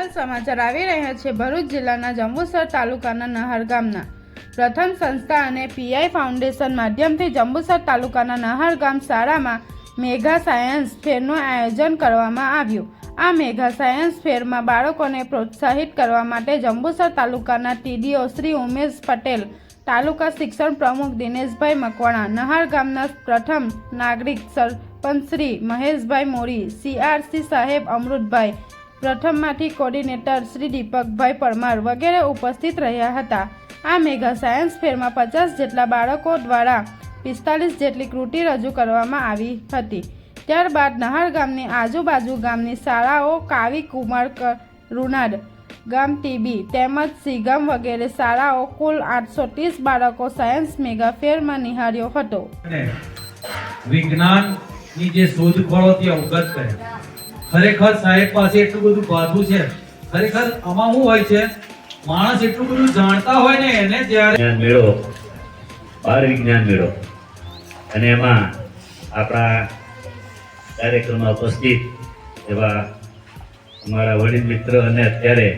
હાલ સમાચાર આવી રહ્યા છે. ભરૂચ જિલ્લાના જંબુસર તાલુકાના નહર ગામના. પ્રથમ સંસ્થા અને પીઆઈ ફાઉન્ડેશન માધ્યમથી જંબુસર તાલુકાના નહર ગામ શાળામાં મેગા સાયન્સ ફેરનું આયોજન કરવામાં આવ્યું. આ મેગા સાયન્સ ફેરમાં બાળકોને પ્રોત્સાહિત કરવા માટે જંબુસર તાલુકાના ટીડીઓ શ્રી ઉમેશ પટેલ, તાલુકા શિક્ષણ પ્રમુખ દિનેશભાઈ મકવાણા, નહાર ગામના પ્રથમ નાગરિક સરપંચ શ્રી મહેશભાઈ મોરી સીઆરસી સાહેબ અમૃતભાઈ પ્રથમમાંથી કોર્ડિનેટર શ્રી દીપકભાઈ પરમાર વગેરે ઉપસ્થિત રહ્યા હતા. આ મેગા સાયન્સ ફેરમાં પચાસ જેટલા બાળકો દ્વારા પિસ્તાલીસ જેટલી કૃતિ રજૂ કરવામાં આવી હતી. ત્યારબાદ નહાર ગામની આજુબાજુ ગામની શાળાઓ કાવી કુમાર રૂનાડ ગામ ટીબી તેમજ સિગમ વગેરે શાળાઓ કુલ આઠસો ત્રીસ બાળકો સાયન્સ મેગા ફેરમાં નિહાળ્યો હતો. વિજ્ઞાનની જે શોધખોળોથી અવગત કરે ખરેખર સાહેબ પાસે એટલું બધું ભાથું છે. ખરેખર આમાં શું હોય છે? માણસ એટલું બધું જાણતા હોય ને એને જ્યારે જ્ઞાન મેળો બાર વિજ્ઞાન મેળો અને એમાં આપણા કાર્યક્રમમાં ઉપસ્થિત એવા અમારા વડીલ મિત્ર અને અત્યારે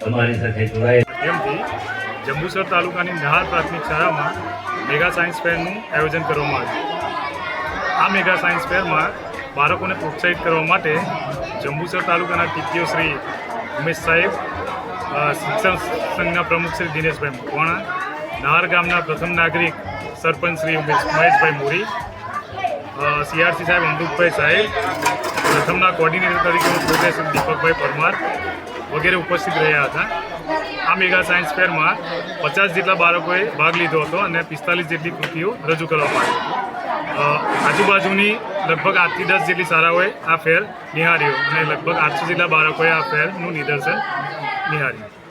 તમારી સાથે જોડાયેલ એમથી જંબુસર તાલુકાની નહાર પ્રાથમિક શાળામાં મેગા સાયન્સ ફેરનું આયોજન કરવામાં આવ્યું. આ મેગા સાયન્સ ફેરમાં બાળકોને પ્રોત્સાહિત કરવા માટે જંબુસર તાલુકાના ટીપીઓ શ્રી ઉમેશ સાહેબ શિક્ષણ સંઘના પ્રમુખ શ્રી દિનેશભાઈ મકવાણા નહાર ગામના પ્રથમ નાગરિક સરપંચ શ્રી ઉમેશ મહેશભાઈ મોરી સીઆરસી સાહેબ અમૃતભાઈ સાહેબ, પ્રથમના કોર્ડિનેટર તરીકે પ્રોફેસર દીપકભાઈ પરમાર વગેરે ઉપસ્થિત રહ્યા હતા. આ મેગા સાયન્સ ફેરમાં પચાસ જેટલા બાળકોએ ભાગ લીધો હતો અને પિસ્તાલીસ જેટલી કૃતિઓ રજૂ કરવામાં આવી. આજુબાજુની લગભગ આઠથી દસ જેટલી શાળાઓએ આ ફેર નિહાળ્યો અને લગભગ આઠસો જેટલા બાળકોએ આ ફેરનું નિદર્શન નિહાળ્યું.